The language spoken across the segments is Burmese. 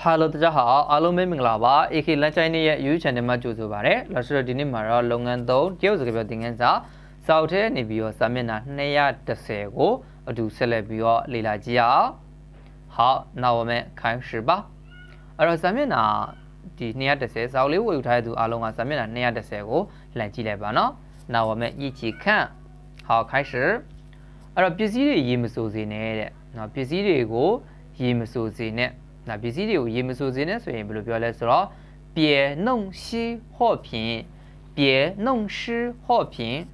ဟာလို大家好အားလုံးပဲမင်္ဂလာပါ AK လမ်းချိုင်းရဲ့ YouTube channel မှာကြိုဆိုပါရစေ။လာဆိုတော့ဒီနေ့မှာတော့လုပ်ငန်း3တရုတ်စကားပြောသင်ခန်းစာစောက်ထဲနေပြီးတော့စာမျက်နှာ210ကိုအတူဆက်လက်ပြီးတော့လေ့လာကြည့်အောင်။好，那我们开始吧。အဲ့တော့စာမျက်နှာဒီ210စောက်လေးဝယ်ယူထားတဲ့သူအားလုံးကစာမျက်နှာ210ကိုလမ်းကြည့်လိုက်ပါနော်။那我们一起看。好，开始。အဲ့တော့ပစ္စည်းတွေရေမစိုးစေနဲ့တဲ့။နော်ပစ္စည်းတွေကိုရေမစိုးစေနဲ့။ ဒါပစ္စည်းတွေကိုရေမစိုးစေနဲ့ဆိုရင်ဘယ်လိုပြောလဲဆိုတော့别弄湿货品别弄湿货品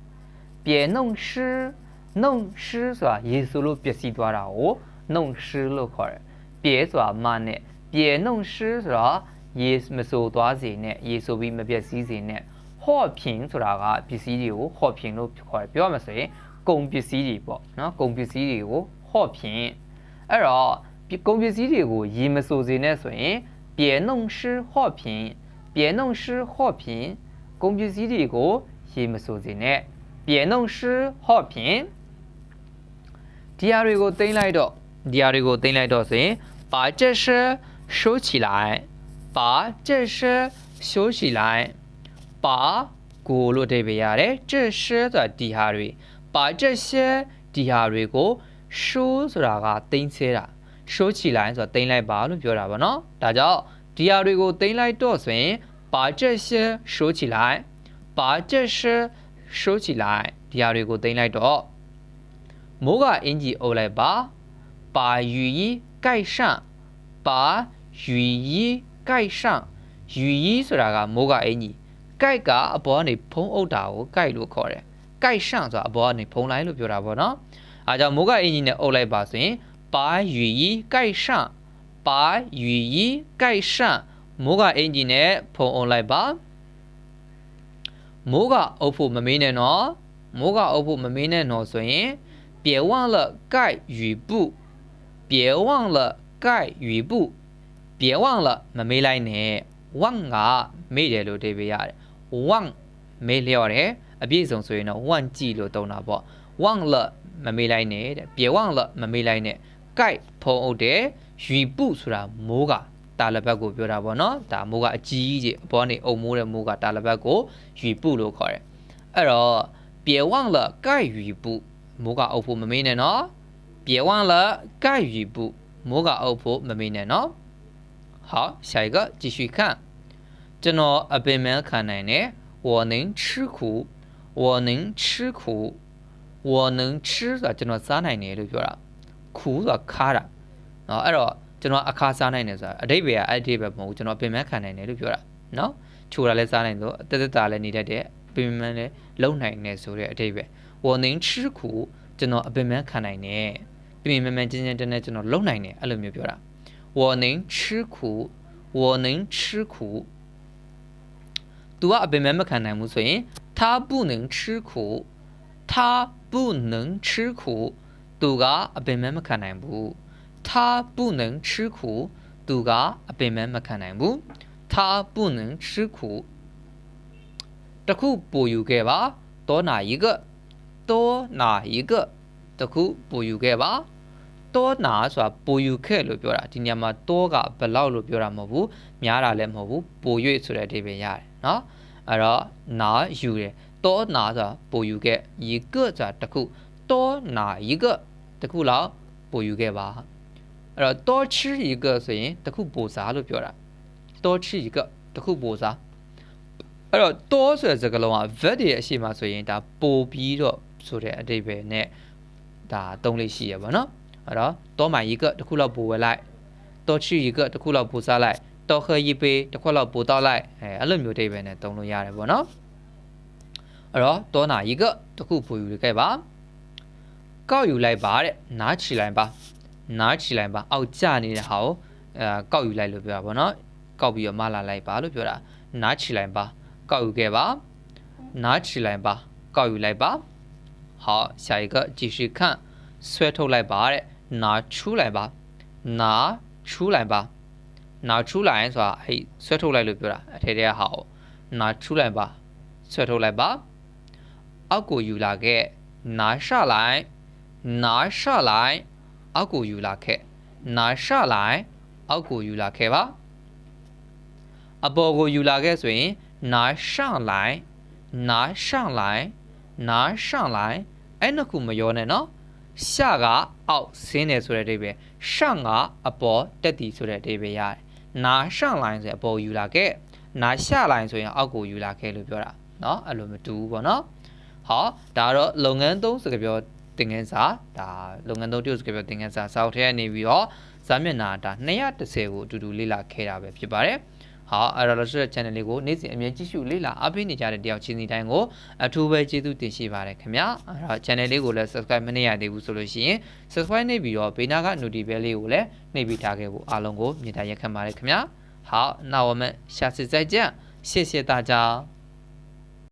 别弄湿弄湿ဆိုတာရေဆိုလို့ပျက်စီးသွားတာကို弄湿လို့ခေါ်တယ်။别ဆိုတာမနဲ့别弄湿ဆိုတော့ရေမစိုးသွားစေနဲ့ရေဆိုပြီးမပျက်စီးစေနဲ့ဟော့ဖြင်ဆိုတာကပစ္စည်းတွေကိုဟော့ဖြင်လို့ခေါ်တယ်ပြောရမှာဆိုရင်ကုန်ပစ္စည်းတွေပေါ့နော်ကုန်ပစ္စည်းတွေကိုဟော့ဖြင်အဲ့တော့ ကုန်ပစ္စည်းတွေကိုရေမစိုးစေနဲ့ဆိုရင်别弄湿货品别弄湿货品ကုန်ပစ္စည်းတွေကိုရေမစိုးစေနဲ့别弄湿货品ဒီဟာတွေကိုတင်လိုက်တော့ဒီဟာတွေကိုတင်လိုက်တော့ဆိုရင်把这些收起来把这些收起来把ကိုလို့အဓိပ္ပာယ်ရတယ်这些ဆိုတာဒီဟာတွေ把这些ဒီဟာတွေကို收ဆိုတာကတင်ဆဲတာ ရှိုးချီလိုင်းဆိုတာတင်လိုက်ပါလို့ပြောတာပေါ့နော်ဒါကြောင့်ဒီဟာတွေကိုတင်လိုက်တော့ဆိုရင်ပါချက်ရှယ်ရှိုးချီလိုက်ပါချက်ရှယ်ရှိုးချီလိုက်ဒီဟာတွေကိုတင်လိုက်တော့မိုးကအင်ဂျီအုပ်လိုက်ပါပါယူကြီးไก่ရှန့်ပါယူကြီးไก่ရှန့်ယူကြီးဆိုတာကမိုးကအင်ဂျီไก่ကအပေါ်ကနေဖုံးအုပ်တာကိုไก่လို့ခေါ်တယ်ไก่ရှန့်ဆိုတာအပေါ်ကနေဖုံးလိုက်လို့ပြောတာပေါ့နော်အားကြောင့်မိုးကအင်ဂျီနဲ့အုပ်လိုက်ပါဆိုရင် 把雨衣盖上把雨衣盖上မိုးကအင်ကြီးနဲ့ဖုံးအုပ်လိုက်ပါမိုးကအုပ်ဖို့မမေးနဲ့နော်မိုးကအုပ်ဖို့မမေးနဲ့နော်ဆိုရင်别忘了盖雨布别忘了盖雨布别忘了မမေးလိုက်နဲ့ဝမ်ကမေ့တယ်လို့ဒေပေးရတယ်ဝမ်မေ့လျော့တယ်အပြည့်စုံဆိုရင်တော့ဝမ်ကြည့်လို့တုံးတာပေါ့ဝမ်လမမေးလိုက်နဲ့တဲ့别忘了မမေးလိုက်နဲ့ 盖ဖုံအုပ်တယ်ရွီပုဆိုတာမိုးကတာလဘက်ကိုပြောတာပေါ့နော်ဒါမိုးကအကြီးကြီးအပေါ်နေအုံမိုးတဲ့မိုးကတာလဘက်ကိုရွီပုလို့ခေါ်တယ်အဲ့တော့别忘了盖雨布မိုးကအုပ်ဖို့မမေးနဲ့နော်别忘了盖雨布မိုးကအုပ်ဖို့မမေးနဲ့နော်好下一个继续看ကျွန်တော်အပင်မခံနိုင်တယ်我能吃苦我能吃苦我能吃ဆိုတာကျွန်တော်စားနိုင်တယ်လို့ပြောတာ ခုဆိုတာခါတာနော်အဲ့တော့ကျွန်တော်အခါစားနိုင်တယ်ဆိုတာအတိတ်ပဲအဲ့ဒီပဲမဟုတ်ဘူးကျွန်တော်ပြင်ပခံနိုင်တယ်လို့ပြောတာနော်ချိုတာလည်းစားနိုင်လို့တက်တက်တာလည်းနေတတ်တယ်ပြင်ပလည်းလုံနိုင်တယ်ဆိုတဲ့အတိတ်ပဲဝနင်းချီခုကျွန်တော်အပြင်ပခံနိုင်တယ်ပြင်ပမှန်ချင်းချင်းတန်းတန်းကျွန်တော်လုံနိုင်တယ်အဲ့လိုမျိုးပြောတာဝနင်းချီခုဝနင်းချီခု तू ကအပြင်ပမခံနိုင်ဘူးဆိုရင်他不能吃苦他不能吃苦 သူကအပင်မမခံနိုင်ဘူး他不能吃苦သူကအပင်မမခံနိုင်ဘူး他不能吃苦တခုပိုယူခဲ့ပါ多哪一个多哪一个တခုပိုယူခဲ့ပါ多哪ဆိုတာပိုယူခဲ့လို့ပြောတာဒီနေရာမှာ多ကဘယ်လောက်လို့ပြောတာမဟုတ်ဘူးများတာလည်းမဟုတ်ဘူးပို၍ဆိုတဲ့အဓိပ္ပာယ်ရတယ်เนาะအဲ့တော့နာယူတယ်多哪ဆိုတာပိုယူခဲ့一个ဆိုတာတခု 多哪一个တခုလောက်ပိုယူခဲ့ပါအဲ့တော့多吃一个ဆိုရင်တခုပိုစားလို့ပြောတာ多吃一个တခုပိုစားအဲ့တော့多ဆိုတဲ့စကားလုံးက verb ရဲ့အရှိမဆိုရင်ဒါပိုပြီးတော့ဆိုတဲ့အဓိပ္ပာယ်နဲ့ဒါသုံးလေးရှိရပါတော့အဲ့တော့多买一个တခုလောက်ပိုဝယ်လိုက်多吃一个တခုလောက်ပိုစားလိုက်多喝一杯တစ်ခွက်လောက်ပိုတောက်လိုက်အဲအဲ့လိုမျိုးအဓိပ္ပာယ်နဲ့သုံးလို့ရတယ်ပေါ့နော်အဲ့တော့多拿一个တခုပိုယူခဲ့ပါ ကောက်ယူလိုက်ပါတဲ့နားချီလိုက်ပါနားချီလိုက်ပါအောက်ကျနေတဲ့ဟာကိုအဲကောက်ယူလိုက်လို့ပြောတာပေါ့နော်ကောက်ပြီးတော့မလာလိုက်ပါလို့ပြောတာနားချီလိုက်ပါကောက်ယူခဲ့ပါနားချီလိုက်ပါကောက်ယူလိုက်ပါ好下一个继续看ဆွဲထုတ်လိုက်ပါတဲ့拿出来吧拿出来吧拿出来ဆိုတာအဲ့ဆွဲထုတ်လိုက်လို့ပြောတာအထက်ထဲကဟာကို拿出来吧ဆွဲထုတ်လိုက်ပါအောက်ကိုယူလာခဲ့拿下来 နာရှလိုက်အောက်ကိုယူလာခဲ့နာရှလိုက်အောက်ကိုယူလာခဲ့ပါအပေါ်ကိုယူလာခဲ့ဆိုရင်နာရှလိုက်နာရှလိုက်နာရှလိုက်အဲ့နှစ်ခုမရောနဲ့နော်ရှကအောက်ဆင်းတယ်ဆိုတဲ့အဓိပ္ပာယ်ရှကအပေါ်တက်တည်ဆိုတဲ့အဓိပ္ပာယ်ရတယ်နာရှလိုက်ဆိုရင်အပေါ်ယူလာခဲ့နာရှလိုက်ဆိုရင်အောက်ကိုယူလာခဲ့လို့ပြောတာเนาะအဲ့လိုမတူဘူးပေါ့เนาะဟောဒါတော့လုပ်ငန်းသုံးစကားပြော သင်ခန်းစာဒါလုပ်ငန်းသုံးတရုတ်စကားပြောသင်ခန်းစာစာအုပ်ထဲကနေပြီးတော့ဇာမျက်နှာဒါ230ကိုအတူတူလေ့လာခဲ့တာပဲဖြစ်ပါတယ်ဟောအဲ့တော့လို့ဆိုတဲ့ channel လေးကိုနေ့စဉ်အမြဲကြည့်ရှုလေ့လာအားပေးနေကြတဲ့တယောက်ချင်းစီတိုင်းကိုအထူးပဲကျေးဇူးတင်ရှိပါတယ်ခင်ဗျာအဲ့တော့ channel လေးကိုလည်း subscribe မနေရသေးဘူးဆိုလို့ရှိရင် subscribe နှိပ်ပြီးတော့ဘေးနားက notification လေးကိုလည်းနှိပ်ပြီးထားခဲ့ဖို့အားလုံးကိုမြင်တာရက်ခံပါတယ်ခင်ဗျာ好那我们下次再见谢谢大家